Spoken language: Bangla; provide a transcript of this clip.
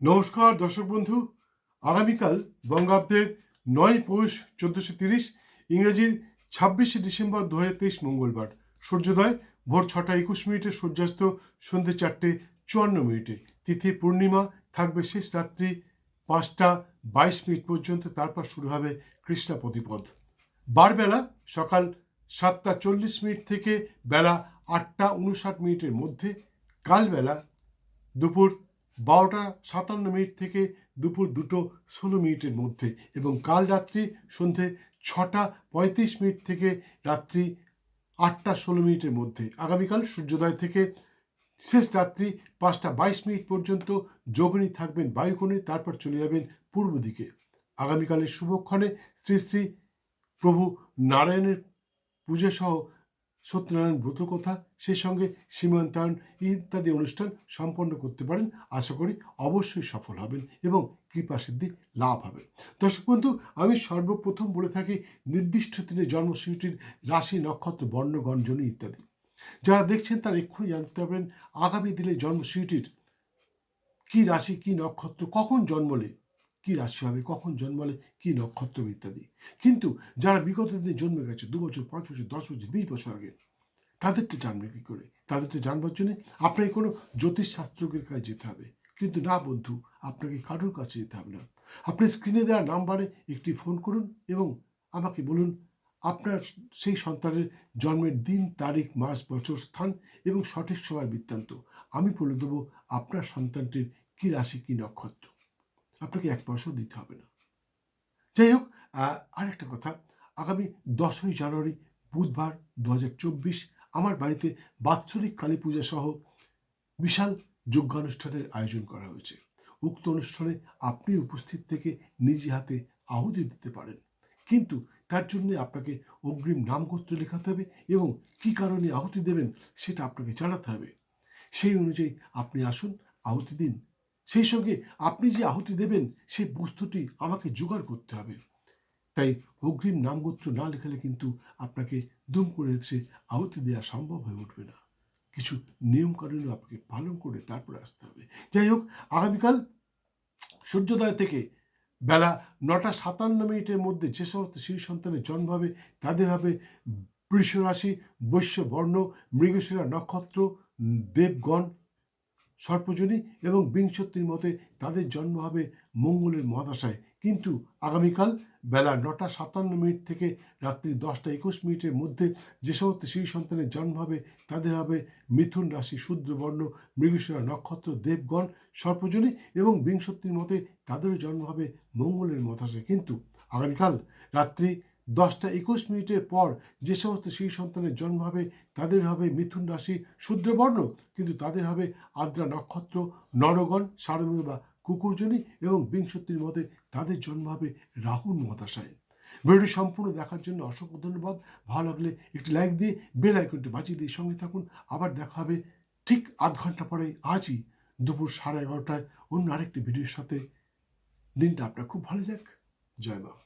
নমস্কার, দর্শক বন্ধু। আগামীকাল বঙ্গাব্দের নয় পৌষ চোদ্দশো তিরিশ, ইংরেজির ছাব্বিশে ডিসেম্বর দু তেইশ মঙ্গলবার। সূর্যোদয় ভোর ছটা একুশ মিনিটে, সূর্যাস্ত সন্ধে চারটে চুয়ান্ন মিনিটে। তিথি পূর্ণিমা থাকবে শেষ রাত্রি পাঁচটা বাইশ মিনিট পর্যন্ত, তারপর শুরু হবে কৃষ্ণা প্রতিপদ। বারবেলা সকাল সাতটা চল্লিশ মিনিট থেকে বেলা আটটা উনষাট মিনিটের মধ্যে, কালবেলা দুপুর বারোটা সাতান্ন মিনিট থেকে দুপুর দুটো ষোলো মিনিটের মধ্যে এবং কাল রাত্রি সন্ধে ছটা পঁয়ত্রিশ মিনিট থেকে রাত্রি আটটা ষোলো মিনিটের মধ্যে। আগামীকাল সূর্যোদয় থেকে শেষ রাত্রি পাঁচটা বাইশ মিনিট পর্যন্ত যোগিনী থাকবেন বায়ুকোণে, তারপর চলে যাবেন পূর্ব দিকে। আগামীকালের শুভক্ষণে শ্রী শ্রী প্রভু নারায়ণের পুজো সহ সত্যনারায়ণ ব্রত কথা, সেই সঙ্গে সীমান্তায়ন ইত্যাদি অনুষ্ঠান সম্পন্ন করতে পারেন। আশা করি অবশ্যই সফল হবেন এবং কৃপা সিদ্ধি লাভ হবে। দর্শক বন্ধু, আমি সর্বপ্রথম বলে থাকি নির্দিষ্ট দিনে জন্মসূচির রাশি, নক্ষত্র, বর্ণ গঞ্জনী ইত্যাদি। যারা দেখছেন তারা এক্ষুনি জানতে পারবেন আগামী দিনে জন্মসূচির কি রাশি, কি নক্ষত্র, কখন জন্মলে কি রাশি হবে, কখন জন্মালে কি নক্ষত্র ইত্যাদি। কিন্তু যারা বিগত দিনে জন্মে গেছে, দু বছর, পাঁচ বছর, দশ বছর, বিশ বছর আগে, তাদেরটা জানবে কী করে? তাদেরটা জানবার জন্য আপনাকে কোনো জ্যোতিষশাস্ত্রজ্ঞের কাছে যেতে হবে। কিন্তু না বন্ধু, আপনাকে কারোর কাছে যেতে হবে না। আপনি স্ক্রিনে দেওয়া নাম্বারে একটি ফোন করুন এবং আমাকে বলুন আপনার সেই সন্তানের জন্মের দিন, তারিখ, মাস, বছর, স্থান এবং সঠিক সময় বৃত্তান্ত। আমি বলে দেবো আপনার সন্তানটির কী রাশি, কী নক্ষত্র। আপনাকে এক পয়সাও দিতে হবে না। যাই হোক আরেকটা কথা। আগামী দশই জানুয়ারি, বুধবার দু হাজার চব্বিশ আমার বাড়িতে বাৎসরিক কালী পূজা সহ বিশাল যজ্ঞানুষ্ঠানের আয়োজন করা হয়েছে। উক্ত অনুষ্ঠানে আপনি উপস্থিত থেকে নিজে হাতে আহুতি দিতে পারেন। কিন্তু তার জন্য আপনাকে অগ্রিম নামগোত্র লেখাতে হবে এবং কি কারণে আহুতি দেবেন সেটা আপনাকে জানাতে হবে। সেই অনুযায়ী আপনি আসুন, আহুতি দিন সেই সঙ্গে আপনি যে আহুতি দেবেন, সেই বস্তুটি আমাকে জোগাড় করতে হবে। তাই অগ্রিম নামগোত্র না লেখালে কিন্তু আপনাকে দুম করে এসে আহুতি দেওয়া সম্ভব হয়ে উঠবে না। কিছু নিয়মকানুন আপনাকে পালন করে তারপরে আসতে হবে। যাই হোক, আগামীকাল সূর্যোদয় থেকে বেলা নটা সাতান্ন মিনিটের মধ্যে যে সমস্ত শিশু সন্তানের জন্ম হবে, তাদের হবে বৃষ রাশি বৈশ্য বর্ণ, মৃগশিরা নক্ষত্র, দেবগণ সর্পজনী এবং বিংশতির মতে তাদের জন্ম হবে মঙ্গলের মহাদশায়। কিন্তু আগামীকাল বেলা নটা সাতান্ন মিনিট থেকে রাত্রি দশটা একুশ মিনিটের মধ্যে যে সমস্ত শিশু সন্তানের জন্ম হবে, তাদের হবে মিথুন রাশি শূদ্রবর্ণ মৃগশিরা নক্ষত্র, দেবগণ সর্পজনী এবং বিংশতির মতে তাদেরও জন্ম হবে মঙ্গলের মতাশে কিন্তু আগামীকাল রাত্রি দশটা একুশ মিনিটের পর যে সমস্ত শিশু সন্তানের জন্ম হবে, তাদের হবে মিথুন রাশি শূদ্রবর্ণ কিন্তু তাদের হবে আদ্রা নক্ষত্র, নরগণ সারমীয় বা কুকুরজনী এবং বিংশতির মতে তাদের জন্ম হবে রাহুর মতাশায়। ভিডিওটি সম্পূর্ণ দেখার জন্য অসংখ্য ধন্যবাদ। ভালো লাগলে একটি লাইক দিয়ে বেল আইকনটি বাজিয়ে দিয়ে সঙ্গে থাকুন। আবার দেখা হবে ঠিক আধ ঘণ্টা পরে আজই দুপুর সাড়ে এগারোটায়। অন্য আরেকটি ভিডিওর সাথে। দিনটা আপনার খুব ভালো যাক। জয় মা।